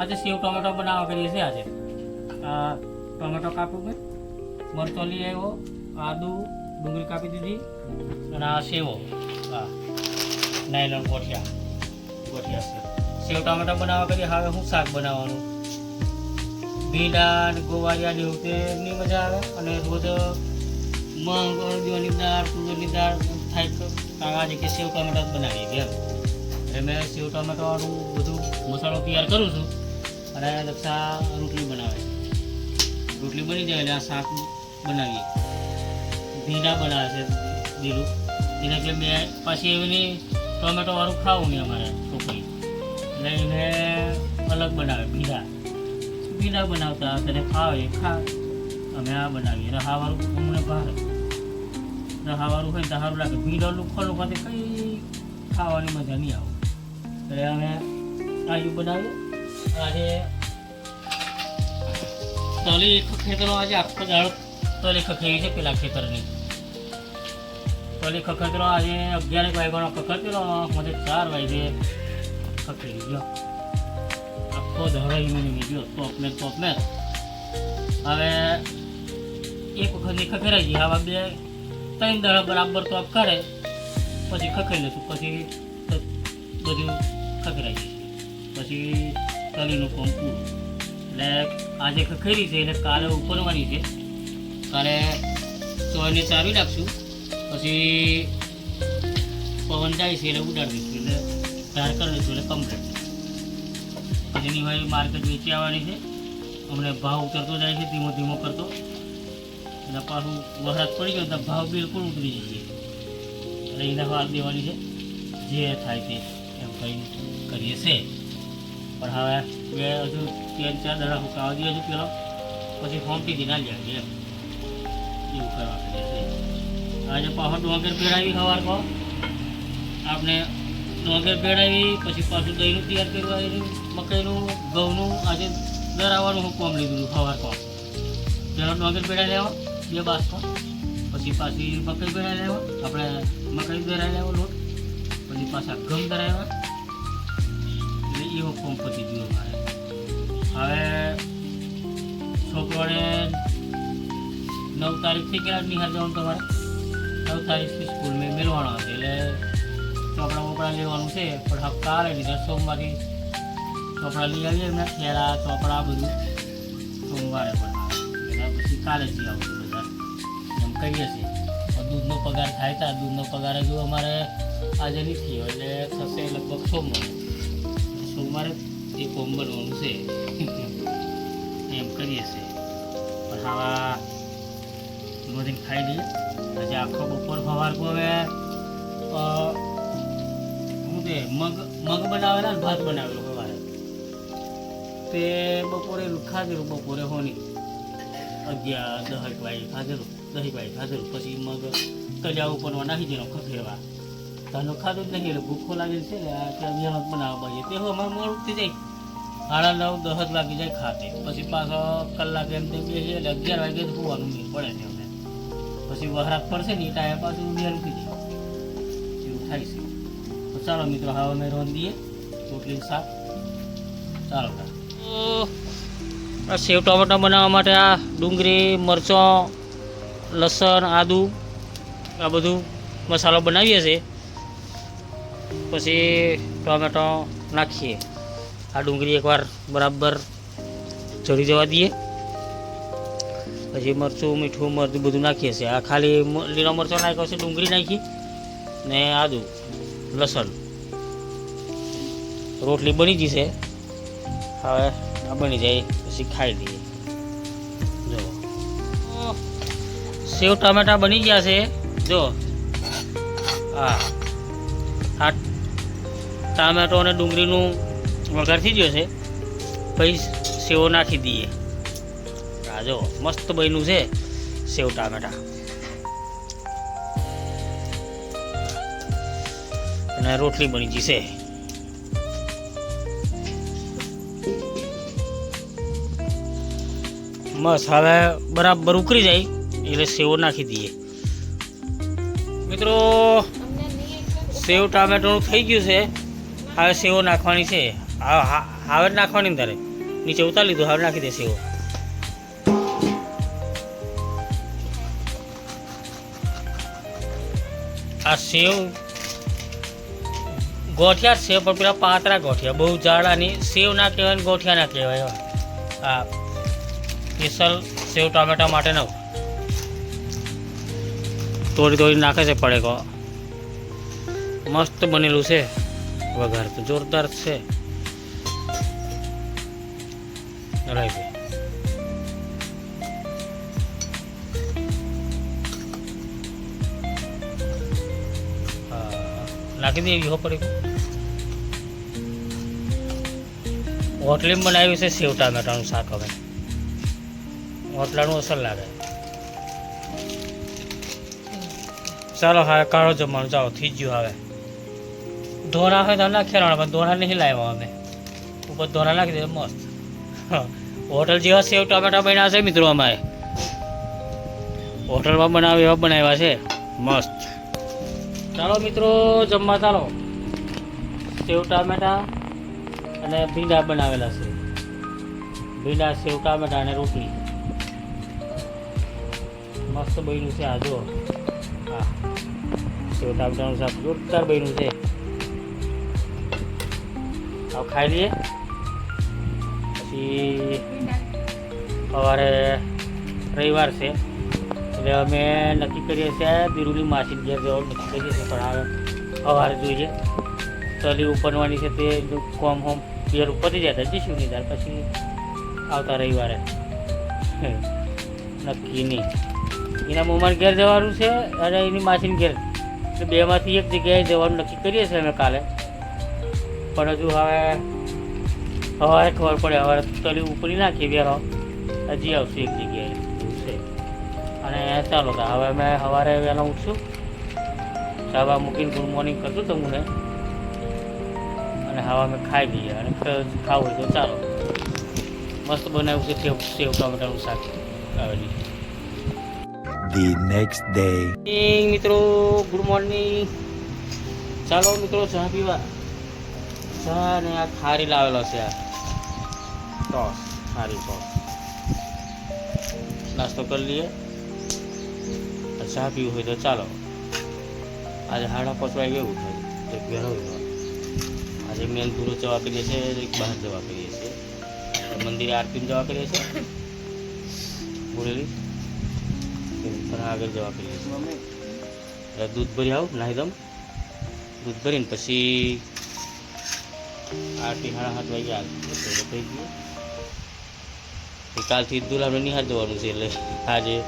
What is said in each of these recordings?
આજે સેવ ટોમેટો બનાવવા કરીએ છીએ આજે. ટોમેટો કાપ્યું મેં મરચો લઈ આવ્યો, આદુ, ડુંગળી કાપી દીધી, અને આ સેવો. હા નાયલોન ગોઠિયા ગોઠિયા સેવ સેવ ટોમેટો બનાવવા કરીએ. હવે હું શાક બનાવવાનું. ભીંડા ને ગોવાળિયા ને એવું તેની મજા આવે. અને રોજ મગ અડદીઓની દાળ, તુવેરની દાળ થાય તો આજે કે સેવ ટોમેટો જ બનાવીએ. એમ. એટલે મેં સેવ ટોમેટોનું બધું મસાલો તૈયાર કરું છું. અને લક્ષા રોટલી બનાવે. રોટલી બની જાય એટલે આ શાક બનાવીએ. ભીંડા બનાવે છે બીરું એને કે બે, પછી એવી ટોમેટો વાળું ખાવું નહીં અમારે છોકરી એટલે એને અલગ બનાવે, ભીંડા. ભીંડા બનાવતા, તને ખાવે, ખા. અમે આ બનાવીએ. રહાવાળું અમને ભારે રહાવાળું હોય તો સારું લાગે. ભીંડા લુખો ખાતે કંઈ ખાવાની મજા નહીં આવે. એટલે અમે આજુ બનાવીએ. આજે તલી એક ખેતરો આજે આખો દાડો તલી ખખેરી છે પેલા ખેતરની. તલી ખખતરો આજે અગિયાર એક વાગ્યાનો ખખતરો મને ચાર વાગે ખખેરી ગયો. આખો દાડો ઈમીની ગયો ટોપ ને ટોપ ને. હવે એક વખતની ખખેરાઈ ગઈ. આવા બે, ત્રણ દાડા બરાબર ટોપ કરે, પછી ખખેરી લઈશું પછી બધું ખખેરાઈ જશે પછી તલીનું કોમ પૂરું એટલે આજે ખખેરી છે એટલે કાલે ઉપરવાની છે. કાલે ચોને ચાવી નાખશું. પછી પવન જાય છે એટલે ઉડાડી દઈશું. એટલે ધાર કરી દઈશું એટલે કમ્પ્લેટ પછી હોય માર્કેટ વેચી આવવાની છે. અમને ભાવ ઉતરતો જાય છે, ધીમો ધીમો કરતો. એટલે પાછું વરસાદ પડી ગયો તો ભાવ બિલકુલ ઉતરી જઈએ એટલે એને વાત દેવાની છે. જે થાય તે એમ કરીને કરીએ છે પણ હવે બે હજુ ત્રણ ચાર દડા સુકાવા દઈએ છે પેલો. પછી ફોર્મથી ના જાય એમ. એવું કરવા છે. આજે પાછો ડોંગર પેડાવી સવાર કહો આપણે ડોંગર પેડાવી પછી પાછું દહીંનું તૈયાર કરવા આવ્યું મકાઈનું, ઘઉંનું, આજે દરાવવાનું હું કોમ લીધું સવાર કહો પેલો ડોંગર પેડા લેવા, બે બાસકો. પછી પાછી મકાઈ પેડા લેવા, આપણે મકાઈ દરાવી લેવો લોટ. પછી પાછા ઘઉં દરાવ્યા એટલે એવો કોમ પતી ગયો મારે હવે છોકરોને નવ તારીખથી ક્યાં નિહાળ જવાનું તમારે નવ તારીખથી સ્કૂલ મેં મેળવાનો હશે એટલે ચોપડા બોપડા લેવાનું છે પણ હવે કાલે લીધા સોમવારથી ચોપડા લઈ આવીએ એમને થેલા ચોપડા બધું સોમવારે પણ એટલે પછી કાલે જ આવું બધા એમ કહીએ છીએ પણ દૂધનો પગાર થાય તા દૂધનો પગાર હજુ અમારે આજે નથી થયો એટલે થશે લગભગ સોમવારે સોમવારે એ કોમ બનવાનું છે, એમ કરીએ છીએ. પણ હવા બધીને ખાઈ લઈએ. પછી આખો બપોર ફવાર હવે શું તે મગ મગ બનાવેલા ભાત બનાવેલો સવારે. તે બપોરે ખાધેલું, બપોરે હોની. અગિયાર, દહેક વાગે ખાધેલું દસ એક વાગે ખાધેલું. પછી મગ કલિયા ઉપર નાખી દેનો ખખેરવા તાનું ખાધું જ નહીં એટલે ભૂખો લાગે છે એટલે આ કે મહેનત બનાવવા પડે તે અમારે મોડું થઈ જાય. સાડા નવ, દસ વાગી જાય ખાતે. પછી પાછો કલાક એમ તેમ બેસીએ એટલે અગિયાર વાગે હોવાનું મેળ પડે છે અમને. પછી વહરાત પડશે ને એ ટાઈમ પાછું બેન ઉઠી જાય. એવું થાય છે. તો ચાલો મિત્રો, હવે અમે રોન દઈએ. રોટલી શાક. ચાલો સેવ ટમેટા બનાવવા માટે આ ડુંગળી, મરચો, લસણ, આદુ, આ બધું મસાલો બનાવીએ છીએ. પછી ટોમેટો નાખીએ. આ ડુંગળી એકવાર બરાબર ચડી જવા દઈએ. પછી મરચું, મીઠું, મરચું બધું નાખીએ છીએ. આ ખાલી મ- લીલો મરચો નાખ્યો છે, ડુંગળી નાખી ને આદુ, લસણ. રોટલી બની જશે હવે આ બની જાય, પછી ખાઈ લઈએ. જો. સેવ ટામેટા બની ગયા છે. જો. હા. આ ટામેટો અને ડુંગળીનું વઘાર થઈ ગયો છે. પછી સેવો નાખી દઈએ. આ જો, મસ્ત બન્યું છે સેવ ટામેટા. અને રોટલી બની જશે બસ, હવે બરાબર ઉકળી જાય, એટલે સેવો નાખી દઈએ. મિત્રો સેવ ટામેટોનું થઈ ગયું છે. હવે સેવો નાખવાની છે. હવે જ નાખવાની તારે નીચે ઉતારી લીધું, હવે નાખી દે સેવો. આ સેવ ગોઠિયા સેવ પણ પેલા પાતરા ગોઠિયા. બહુ જાડાની સેવ ના કહેવાય ને ગોઠિયા ના કહેવાય. આ સ્પેશિયલ સેવ, ટામેટા માટે ન તોડી તોડી નાખે છે પડેકો. મસ્ત બનેલું છે. વઘાર તો જોરદાર છે. રાઈ દે. દેવી હો પડી હોટલીમાં બનાવ્યું છે સેવ ટામેટાનું શાક હવે. હોટલાનું અસર લાગે. ચાલો હવે કાળો જમવાનું ચાલો, થઈ ગયું હવે. ધોરા હોય તો નાખ્યા પણ ધોરા નહીં લાવ્યા અમે. ઉપર ધોરા નાખી દે મસ્ત. હોટલ જેવા સેવ ટામેટા બન્યા છે મિત્રો અમારે. હોટલમાં બનાવે એવા બનાવ્યા છે. મસ્ત. ચાલો મિત્રો, જમવા ચાલો. સેવ ટામેટા અને ભીંડા બનાવેલા છે. ભીંડા, સેવ ટામેટા અને રોટલી. મસ્ત બન્યું છે આ જો હા. સેવ ટામેટાનું શાક જોરદાર બન્યું છે. હવે ખાઈ લઈએ. પછી સવારે રવિવાર છે. એટલે અમે નક્કી કરીએ છીએ બિરુલી માસીને ઘેર જવાનું નક્કી કરીએ છીએ, પણ હવે સવારે જોઈએ. તલી ઉપરવાની છે તે કોમ હોમ ઘેર ઉપરથી જાય જઈશું નહીં ત્યાર પછી આવતા રવિવારે. નક્કી નહીં. એના મમ્માને ઘેર જવાનું છે અને એની માસીને ઘેર. એટલે બેમાંથી એક જગ્યાએ જવાનું નક્કી કરીએ છીએ અમે કાલે. પણ હજુ હવે સવારે ખબર પડે હવે તળી ઉપરી નાખીએ વેરો હજી આવશે એક જગ્યાએ છે અને ચાલો તો હવે મેં સવારે વહેલા ઉઠશું. ચાવા મૂકીને ગુડ મોર્નિંગ કરતું તમને અને હવા મેં ખાઈ લઈએ અને ખાવું હોય તો ચાલો. મસ્ત બનાવ્યું છે સેવ સેવ ટામેટાનું શાક આવેલી. The next day. મિત્રો ગુડ મોર્નિંગ ચાલો મિત્રો ચા પીવા. ચા ને આ ખારી લાવેલો છે આ. ટોસ ખારી ટોસ. નાસ્તો કરી લઈએ. ચા પીવું હોય તો ચાલો. આજે હાડા પચવાઈ ગયું થાય. વહેલો ગયો આજે મેન પૂરો જવા કરીએ છીએ એક બહાર જવા કરીએ છીએ. મંદિરે આરતી જવા કરીએ છીએ. બોલેલી? આગળ જવા કરીએ છીએ. દૂધ ભરી આવું નાહી દમ દૂધ ભરીને પછી આરતી સાડા સાત વાગ્યા એટલે થઈ ગયું. કાલથી આપણે નિહાળ જવાનું છે એટલે આજે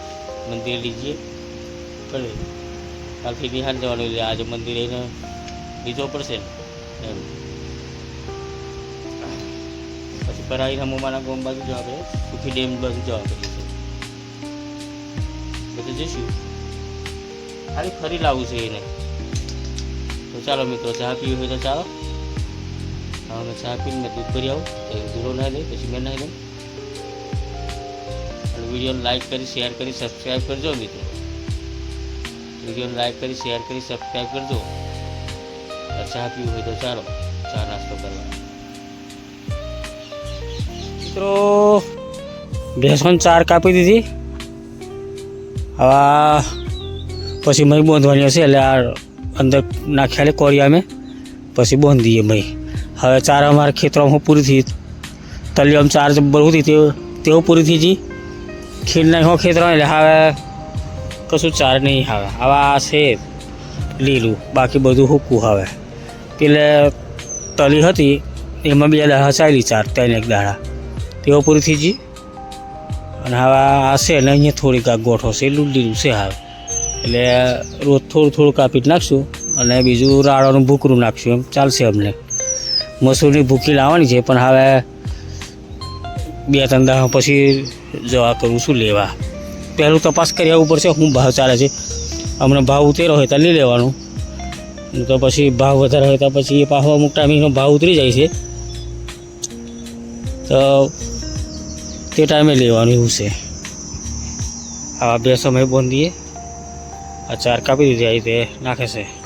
મંદિર લીજીએ. ભલે કાલથી નિહાળ જવાનું એટલે આજે મંદિર એને લીધો પડશે ને. એમ. પછી પરાઈ મોમાના ગામ બાજુ જવા પડે. સુખી ડેમ બાજુ જવા પડે બધું જઈશું. ખાલી ફરી લાવવું છે એને. તો ચાલો મિત્રો, ચા પીવી હોય તો ચાલો. અમે ચા પીને દૂધ ભરી આવું. તો એ ના દે, પછી મેં નાખી દઉં. વીડિયો લાઈક કરી શેર કરી સબસ્ક્રાઈબ કરજો મિત્રો. વીડિયો લાઈક કરી શેર કરી સબસ્ક્રાઈબ કરજો. ચા પીવું હોય તો ચાલો, ચા નાસ્તો કરવા. મિત્રો, ભેંસોને ચાર કાપી દીધી. હવે પછી મય બોંધવાની હશે, એટલે આ અંદર નાખ્યા લે કોરિયા મેં પછી બોંધીએ મહી હવે ચાર અમારા ખેતરોમાં પૂરી થઈ તલિયમ ચાર જબ્બર હતી તેઓ તેઓ પૂરી થઈ જી. ખીર નહીં હો ખેતરો એટલે હવે કશું ચાર નહીં આવે. હવે આ છે લીલું. બાકી બધું હૂકું હવે. પેલે તલી હતી, એમાં બે દાડા ચાલી ચાર, ત્રણ એક દાડા. તેઓ પૂરી થઈ જી. અને હવે આ છે ને, અહીંયા થોડીક આ ગોઠો છે, લીલું છે હવે. એટલે રોજ થોડું થોડું કાપી નાખશું અને બીજું રાડોનું ભૂકરું નાખશું એમ. ચાલશે અમને. મસૂરની ભૂકી લાવવાની છે, પણ હવે બે ત્રણ દાડા પછી જવા કરું છું લેવા. પહેલું તપાસ કરી આવવું પડશે શું ભાવ ચાલે છે. હમણાં ભાવ ઉતેરો હોય તો લઈ લેવાનું. તો પછી ભાવ વધારે હોય તો પછી એ પાછો અમુક ટાઈમનો ભાવ ઉતરી જાય છે. તો તે ટાઈમે લેવાનું એવું છે. આવા બે સમય બાંધીએ. આ ચાર કાપી દીધી આવી રીતે નાખે છે.